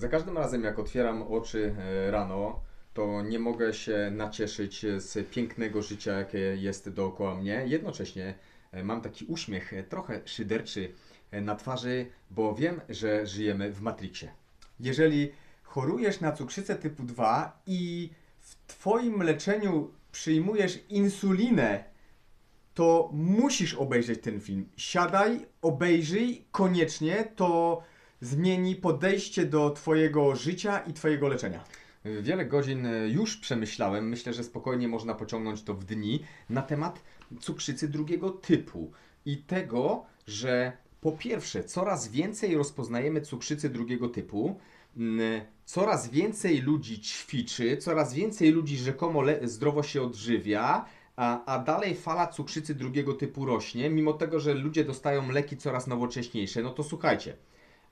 Za każdym razem, jak otwieram oczy e, rano, to nie mogę się nacieszyć z pięknego życia, jakie jest dookoła mnie. Jednocześnie e, mam taki uśmiech e, trochę szyderczy na twarzy, bo wiem, że żyjemy w Matrixie. Jeżeli chorujesz na cukrzycę typu 2 i w Twoim leczeniu przyjmujesz insulinę, to musisz obejrzeć ten film. Siadaj, obejrzyj koniecznie, to zmieni podejście do Twojego życia i Twojego leczenia. Wiele godzin e, już przemyślałem, myślę, że spokojnie można pociągnąć to w dni, na temat cukrzycy drugiego typu i tego, że po pierwsze, coraz więcej rozpoznajemy cukrzycy drugiego typu, coraz więcej ludzi ćwiczy, coraz więcej ludzi rzekomo zdrowo się odżywia, a, a dalej fala cukrzycy drugiego typu rośnie, mimo tego, że ludzie dostają leki coraz nowocześniejsze. No to słuchajcie,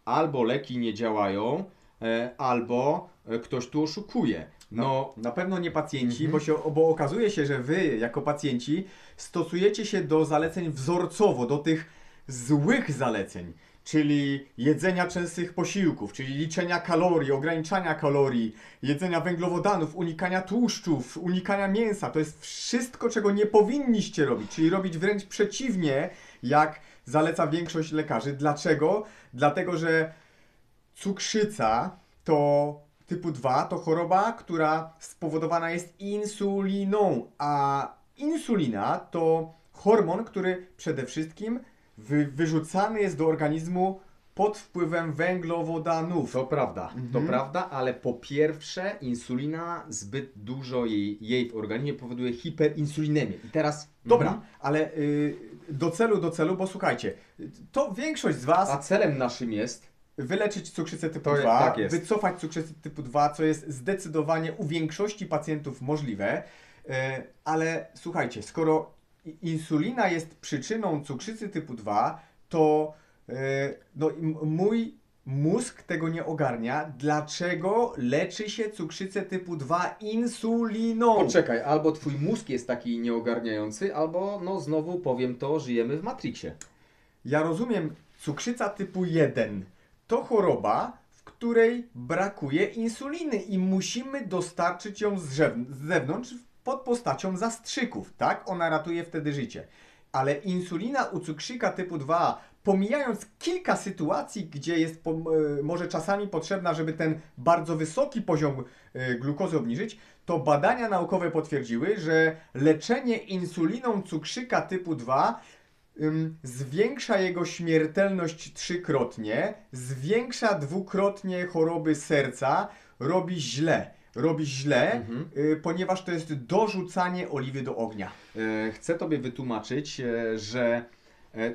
albo leki nie działają, e, albo e, ktoś tu oszukuje. No, Na pewno nie pacjenci, Mhm. bo, się, bo okazuje się, że wy, jako pacjenci, stosujecie się do zaleceń wzorcowo, do tych złych zaleceń, czyli jedzenia częstych posiłków, czyli liczenia kalorii, ograniczania kalorii, jedzenia węglowodanów, unikania tłuszczów, unikania mięsa. To jest wszystko, czego nie powinniście robić, czyli robić wręcz przeciwnie, jak zaleca większość lekarzy. Dlaczego? Dlatego, że cukrzyca to typu 2 to choroba, która spowodowana jest insuliną, a insulina to hormon, który przede wszystkim wy, wyrzucany jest do organizmu pod wpływem węglowodanów. To prawda, to Mhm. prawda, ale po pierwsze insulina zbyt dużo jej, jej w organizmie powoduje hiperinsulinemię. I teraz Dobra, Mhm. ale y, do celu, do celu, bo słuchajcie, to większość z Was A celem naszym jest wyleczyć cukrzycę typu To 2, tak jest. wycofać cukrzycę typu 2, co jest zdecydowanie u większości pacjentów możliwe. E, Ale słuchajcie, skoro insulina jest przyczyną cukrzycy typu 2, to no, m- mój mózg tego nie ogarnia. Dlaczego leczy się cukrzycę typu 2 insuliną? Poczekaj, albo twój mózg jest taki nieogarniający, albo no znowu powiem to, żyjemy w Matrixie. Ja rozumiem, cukrzyca typu 1 to choroba, w której brakuje insuliny i musimy dostarczyć ją z, z zewnątrz pod postacią zastrzyków, tak? Ona ratuje wtedy życie. Ale insulina u cukrzyka typu 2, pomijając kilka sytuacji, gdzie jest po, e, może czasami potrzebna, żeby ten bardzo wysoki poziom e, glukozy obniżyć, to badania naukowe potwierdziły, że leczenie insuliną cukrzyka typu 2 ym, zwiększa jego śmiertelność trzykrotnie, zwiększa dwukrotnie choroby serca, robi źle. Robi źle, Mhm. y, ponieważ to jest dorzucanie oliwy do ognia. E, Chcę Tobie wytłumaczyć, e, że e,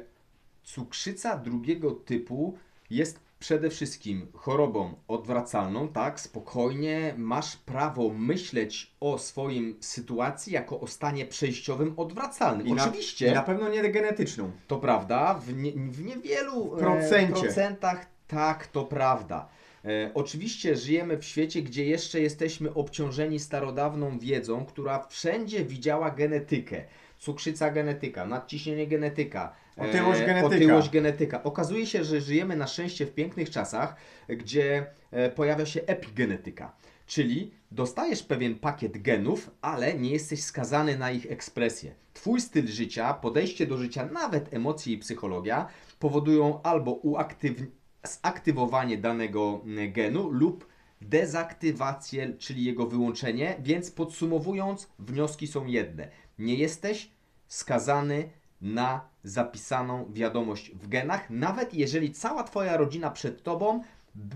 cukrzyca drugiego typu jest przede wszystkim chorobą odwracalną, tak? Spokojnie masz prawo myśleć o swoim sytuacji jako o stanie przejściowym odwracalnym. I na- Oczywiście. I na pewno nie genetyczną. To prawda, w, nie, w niewielu Procencie. procentach tak, to prawda. E, oczywiście żyjemy w świecie, gdzie jeszcze jesteśmy obciążeni starodawną wiedzą, która wszędzie widziała genetykę. Cukrzyca genetyka, nadciśnienie genetyka, e, Otyłość genetyka. otyłość genetyka. Okazuje się, że żyjemy na szczęście w pięknych czasach, gdzie e, pojawia się epigenetyka. Czyli dostajesz pewien pakiet genów, ale nie jesteś skazany na ich ekspresję. Twój styl życia, podejście do życia, nawet emocje i psychologia powodują albo uaktyw- zaktywowanie danego mm, genu lub dezaktywację, czyli jego wyłączenie, więc podsumowując, wnioski są jedne. Nie jesteś skazany na zapisaną wiadomość w genach, nawet jeżeli cała Twoja rodzina przed Tobą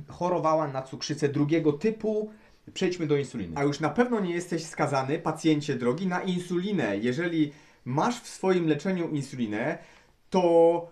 chorowała na cukrzycę drugiego typu. Przejdźmy do insuliny. A już na pewno nie jesteś skazany, pacjencie drogi, na insulinę. Jeżeli masz w swoim leczeniu insulinę, to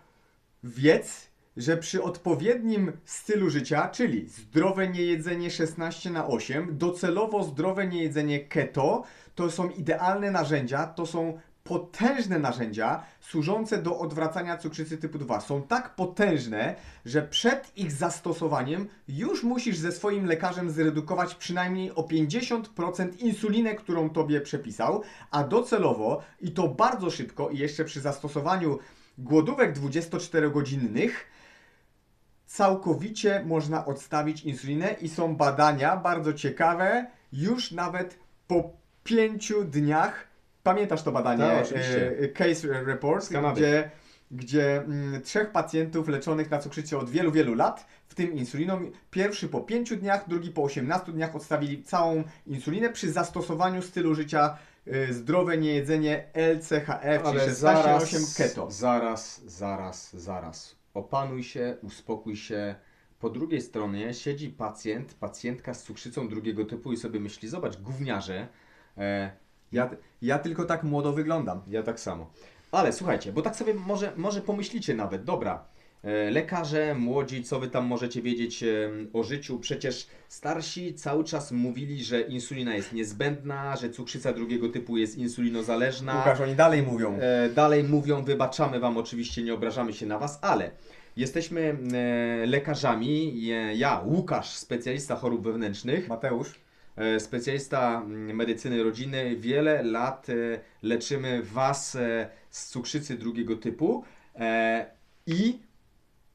wiedz, że przy odpowiednim stylu życia, czyli zdrowe niejedzenie 16 na 8, docelowo zdrowe niejedzenie keto, to są idealne narzędzia, to są potężne narzędzia służące do odwracania cukrzycy typu 2. Są tak potężne, że przed ich zastosowaniem już musisz ze swoim lekarzem zredukować przynajmniej o 50% insulinę, którą tobie przepisał, a docelowo i to bardzo szybko i jeszcze przy zastosowaniu głodówek 24-godzinnych całkowicie można odstawić insulinę i są badania bardzo ciekawe, już nawet po pięciu dniach. Pamiętasz to badanie? Tak, oczywiście. e, Case Report, Z Kanady. gdzie, gdzie mm, trzech pacjentów leczonych na cukrzycę od wielu, wielu lat, w tym insuliną, pierwszy po pięciu dniach, drugi po 18 dniach odstawili całą insulinę przy zastosowaniu stylu życia e, zdrowe niejedzenie LCHF, czyli 16-8 keto. zaraz, zaraz, zaraz. Opanuj się, uspokój się. Po drugiej stronie siedzi pacjent, pacjentka z cukrzycą drugiego typu i sobie myśli, zobacz, gówniarze. E, Ja, ja tylko tak młodo wyglądam. ja tak samo. Ale słuchajcie, bo tak sobie może, może pomyślicie nawet, dobra, lekarze, młodzi, co wy tam możecie wiedzieć e, o życiu? Przecież starsi cały czas mówili, że insulina jest niezbędna, że cukrzyca drugiego typu jest insulinozależna. Łukasz, oni dalej mówią. E, dalej mówią, wybaczamy Wam oczywiście, nie obrażamy się na Was, ale jesteśmy e, lekarzami. Ja, Łukasz, specjalista chorób wewnętrznych, Mateusz. e, specjalista mm, medycyny rodziny, wiele lat e, leczymy Was e, z cukrzycy drugiego typu e, i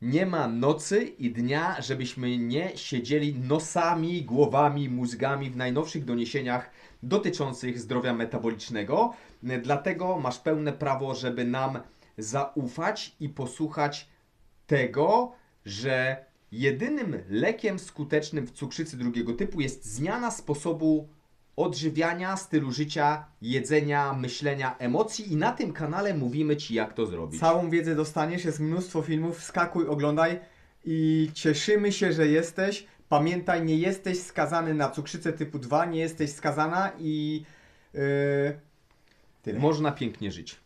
nie ma nocy i dnia, żebyśmy nie siedzieli nosami, głowami, mózgami w najnowszych doniesieniach dotyczących zdrowia metabolicznego. Dlatego masz pełne prawo, żeby nam zaufać i posłuchać tego, że jedynym lekiem skutecznym w cukrzycy drugiego typu jest zmiana sposobu odżywiania, stylu życia, jedzenia, myślenia, emocji i na tym kanale mówimy Ci jak to zrobić. Całą wiedzę dostaniesz, jest mnóstwo filmów, wskakuj, oglądaj i cieszymy się, że jesteś. Pamiętaj, nie jesteś skazany na cukrzycę typu 2, nie jesteś skazana i yy. Można pięknie żyć.